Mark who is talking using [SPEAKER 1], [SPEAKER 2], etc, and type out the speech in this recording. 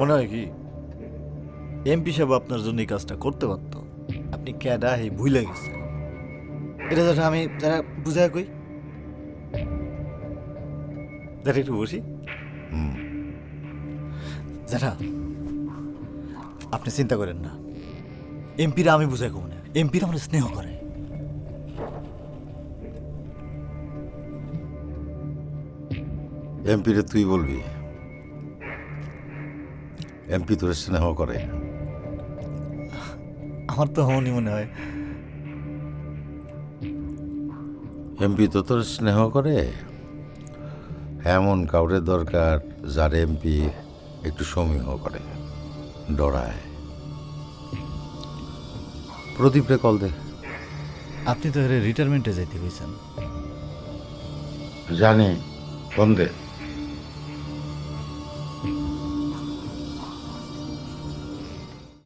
[SPEAKER 1] মনে হয় কি? এমপি সাহেব আপনার জন্য এই কাজটা করতে পারতো। আপনি ক্যাডা হে ভুলে গেছে এটা যেটা আমি যারা বুঝায় কই? যারা একটু বসি। যারা আপনি চিন্তা করেন না। এমপিরা আমি বুঝাই কমনে এমপিরা আমার স্নেহ করে।
[SPEAKER 2] এমপিরে তুই বলবি? এমপি তোর স্নেহ করে।
[SPEAKER 1] আমার তো হমনি মনে হয়।
[SPEAKER 2] এমপি তো তোর স্নেহ করে। এমন কাউরে দরকার যার এমপি একটু সমীহ করে ডরায়। প্রদীপরে কল দে।
[SPEAKER 1] আপনি তো রিটায়ারমেন্টে যাইতে গেছেন।
[SPEAKER 2] জানি ফোন দে।